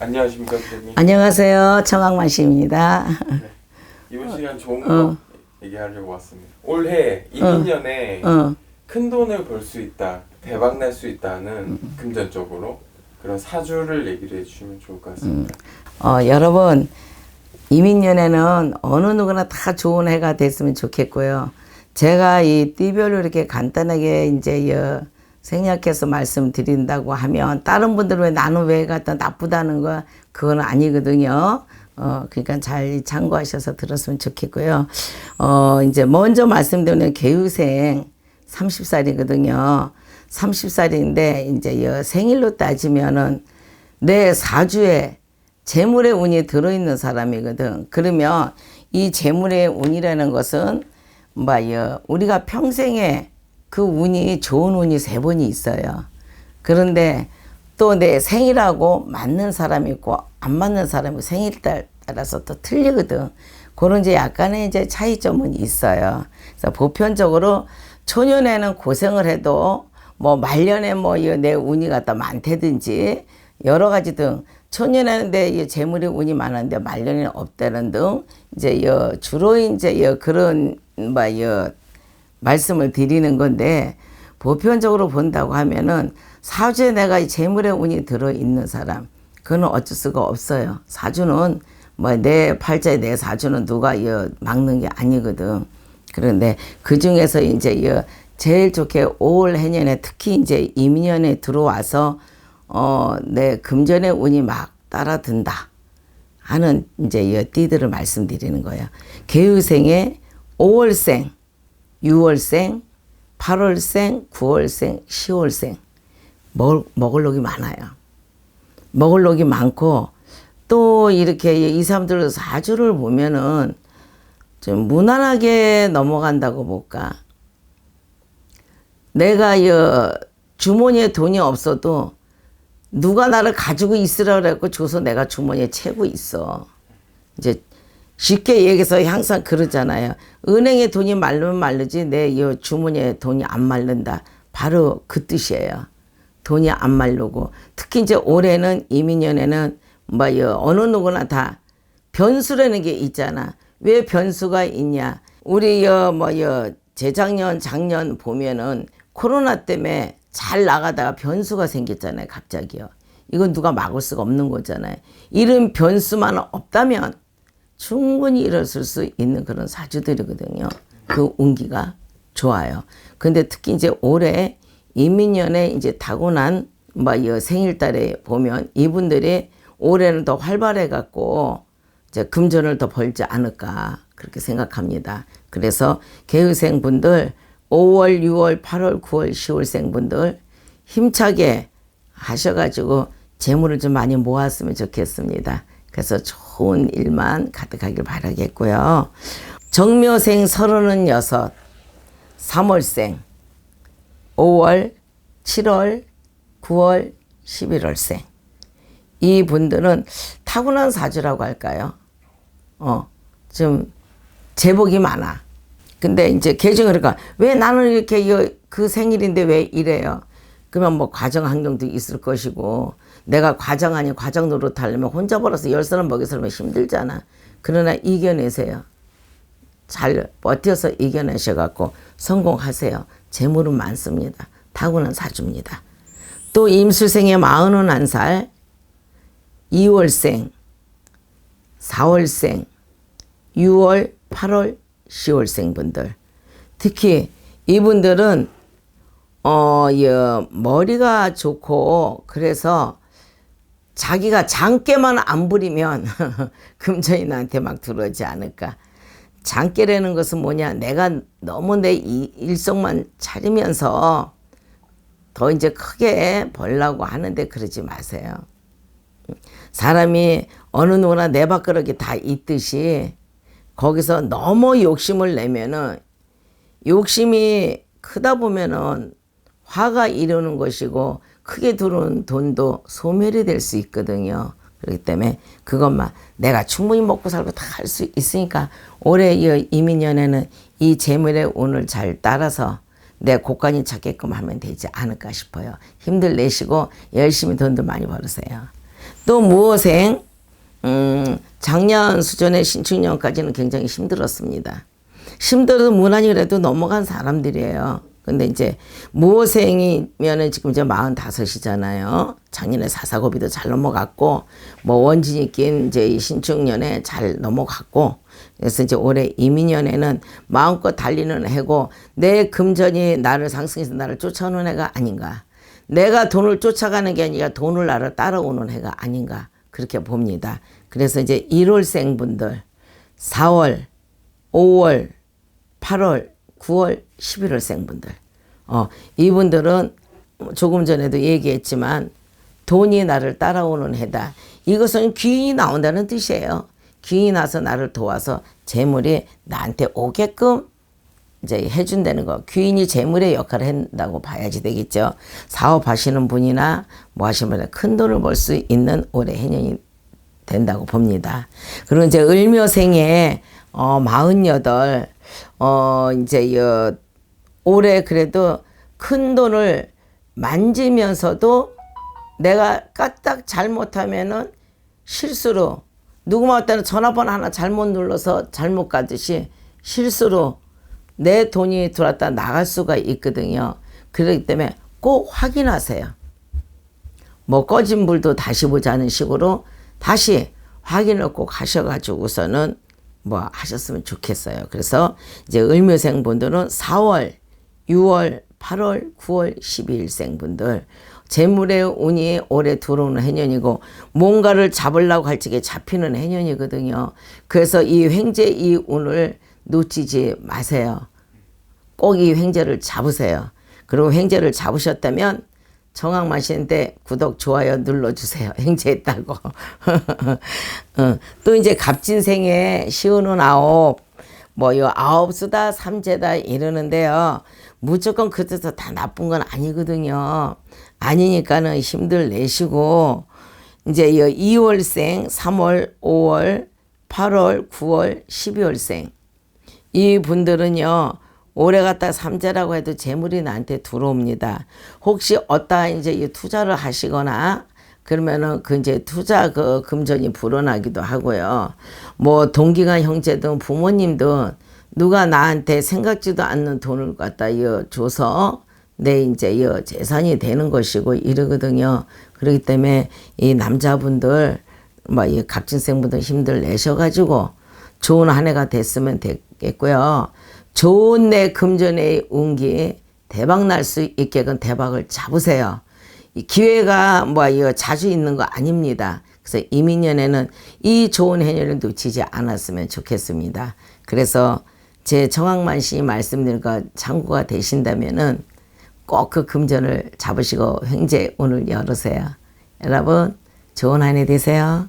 안녕하십니까 선생님. 안녕하세요. 청학만 씨입니다. 이번 시간 좋은 거 얘기하려고 왔습니다. 올해 이민년에 어, 큰 돈을 벌 수 있다, 대박 날 수 있다는 금전적으로 그런 사주를 얘기를 해주시면 좋을 것 같습니다. 어, 여러분 이민년에는 어느 누구나 다 좋은 해가 됐으면 좋겠고요. 제가 이 띠별로 이렇게 간단하게 이제 여 생략해서 말씀드린다고 하면 다른 분들은 왜 나는 왜 갖다 나쁘다는 거 그건 아니거든요. 어, 그러니까 잘 참고하셔서 들었으면 좋겠고요. 어, 이제 먼저 말씀드리는 개유생 30살이거든요. 30살인데 이제 여 생일로 따지면은 내 사주에 재물의 운이 들어있는 사람이거든. 그러면 이 재물의 운이라는 것은 뭐요 우리가 평생에 그 운이 좋은 운이 세 번이 있어요. 그런데 또 내 생일하고 맞는 사람이 있고 안 맞는 사람이 생일 따- 따라서 또 틀리거든. 그런 이제 약간의 이제 차이점은 있어요. 그래서 보편적으로 초년에는 고생을 해도 뭐 말년에 뭐 내 운이 갖다 많다든지 여러 가지 등 초년에는 내 재물의 운이 많은데 말년에는 없다는 등 이제 여 주로 이제 여 그런 뭐여 말씀을 드리는 건데 보편적으로 본다고 하면은 사주에 내가 이 재물의 운이 들어 있는 사람 그거는 어쩔 수가 없어요. 사주는 뭐 내 팔자에 내 사주는 누가 여 막는 게 아니거든. 그런데 그 중에서 이제 여 제일 좋게 5월 해년에 특히 이제 이민년에 들어와서 어 내 금전의 운이 막 따라든다 하는 이제 여 띠들을 말씀드리는 거예요. 개유생의 5월생, 6월생, 8월생, 9월생, 10월생 먹을, 먹을 록이 많아요. 먹을 록이 많고 또 이렇게 이 사람들 사주를 보면은 좀 무난하게 넘어간다고 볼까. 내가 여 주머니에 돈이 없어도 누가 나를 가지고 있으라 그랬고 줘서 내가 주머니에 채고 있어. 이제 쉽게 얘기해서 항상 그러잖아요. 은행에 돈이 말르면 말르지 내이 주머니에 돈이 안 말른다. 바로 그 뜻이에요. 돈이 안 말르고 특히 이제 올해는 이민년에는 뭐 어느 누구나 다 변수라는 게 있잖아. 왜 변수가 있냐? 우리 여뭐여 재작년 작년 보면은 코로나 때문에 잘 나가다가 변수가 생겼잖아요. 갑자기요. 이건 누가 막을 수가 없는 거잖아요. 이런 변수만 없다면 충분히 일었을 수 있는 그런 사주들이거든요. 그 운기가 좋아요. 근데 특히 이제 올해 이민년에 이제 타고난 뭐이 생일달에 보면 이분들이 올해는 더 활발해 갖고 이제 금전을 더 벌지 않을까 그렇게 생각합니다. 그래서 개의생 분들 5월, 6월, 8월, 9월, 10월생 분들 힘차게 하셔가지고 재물을 좀 많이 모았으면 좋겠습니다. 그래서 좋은 일만 가득하길 바라겠고요. 정묘생 서른은 여섯, 3월생, 5월, 7월, 9월, 11월생. 이 분들은 타고난 사주라고 할까요? 어, 좀 제복이 많아. 근데 이제 계정을 그러니까 왜 나는 이렇게 이- 그 생일인데 왜 이래요? 그러면 뭐 과정 환경도 있을 것이고 내가 과정 아닌 과정 노릇 하려면 혼자 벌어서 열 사람 먹여 살면 힘들잖아. 그러나 이겨내세요. 잘 버텨서 이겨내셔갖고 성공하세요. 재물은 많습니다. 타고난 사주입니다. 또 임술생의 마흔은 한 살, 2월생, 4월생, 6월, 8월, 10월생 분들. 특히 이분들은 어, 여, 머리가 좋고 그래서 자기가 장깨만 안 부리면 금전이 나한테 막 들어오지 않을까. 장깨라는 것은 뭐냐? 내가 너무 내 이- 일성만 차리면서 더 이제 크게 벌라고 하는데 그러지 마세요. 사람이 어느 누구나 내 밥그릇이 다 있듯이 거기서 너무 욕심을 내면은 욕심이 크다 보면은 화가 이르는 것이고 크게 들어온 돈도 소멸이 될 수 있거든요. 그렇기 때문에 그것만 내가 충분히 먹고 살고 다 할 수 있으니까 올해 이 이민년에는 이 재물의 운을 잘 따라서 내 곳간이 찾게끔 하면 되지 않을까 싶어요. 힘들 내시고 열심히 돈도 많이 벌으세요. 또 무호생 음, 작년 수준의 신축년까지는 굉장히 힘들었습니다. 힘들어도 무난히 그래도 넘어간 사람들이에요. 근데 이제 무호생이면은 지금 이제 45이잖아요. 작년에 사사고비도 잘 넘어갔고 뭐 원진이 낀 이제 이 신축년에 잘 넘어갔고 그래서 이제 올해 이민년에는 마음껏 달리는 해고 내 금전이 나를 상승해서 나를 쫓아오는 해가 아닌가. 내가 돈을 쫓아가는 게 아니라 돈을 나를 따라오는 해가 아닌가. 그렇게 봅니다. 그래서 이제 1월생 분들 4월, 5월, 8월, 9월, 11월생 분들. 어, 이분들은 조금 전에도 얘기했지만 돈이 나를 따라오는 해다. 이것은 귀인이 나온다는 뜻이에요. 귀인이 나서 나를 도와서 재물이 나한테 오게끔 이제 해준다는 거. 귀인이 재물의 역할을 한다고 봐야지 되겠죠. 사업하시는 분이나 뭐 분이나 큰 돈을 벌 수 있는 올해 해년이 된다고 봅니다. 그리고 이제 을묘생에 어, 48, 어, 이제 여, 올해 그래도 큰 돈을 만지면서도 내가 까딱 잘못하면은 실수로 누구만 왔다는 전화번호 하나 잘못 눌러서 잘못 가듯이 실수로 내 돈이 들어왔다 나갈 수가 있거든요. 그렇기 때문에 꼭 확인하세요. 뭐 꺼진 불도 다시 보자는 식으로 다시 확인을 꼭 하셔가지고서는 뭐 하셨으면 좋겠어요. 그래서 이제 을묘생 분들은 4월, 6월, 8월, 9월, 12일생 분들 재물의 운이 올해 들어오는 해년이고 뭔가를 잡으려고 할 적에 잡히는 해년이거든요. 그래서 이 횡재 이 운을 놓치지 마세요. 꼭 이 횡재를 잡으세요. 그리고 횡재를 잡으셨다면 정황만 씨인데 구독 좋아요 눌러주세요. 횡재했다고. 어, 또 이제 갑진생에 시운은 아홉 뭐요 아홉 수다 삼재다 이러는데요. 무조건 그 뜻은 다 나쁜 건 아니거든요. 아니니까는 힘들 내시고 이제 이 2월생, 3월, 5월, 8월, 9월, 12월생 이 분들은요. 올해 갖다 삼재라고 해도 재물이 나한테 들어옵니다. 혹시 어떠 이제 이 투자를 하시거나 그러면은 그 이제 투자 그 금전이 불어나기도 하고요. 뭐 동기가 형제든 부모님든 누가 나한테 생각지도 않는 돈을 갖다 줘서 내 이제 이 재산이 되는 것이고 이러거든요. 그렇기 때문에 이 남자분들 뭐이 갑진생분들 힘들 내셔가지고 좋은 한 해가 됐으면 되겠고요. 좋은 내 금전의 운기 대박 날 수 있게끔 대박을 잡으세요. 이 기회가 뭐 이거 자주 있는 거 아닙니다. 그래서 이민년에는 이 좋은 해년을 놓치지 않았으면 좋겠습니다. 그래서 제 정황만 씨 말씀드린 거 참고가 되신다면은 꼭 그 금전을 잡으시고 횡재 오늘 열으세요. 여러분 좋은 한 해 되세요.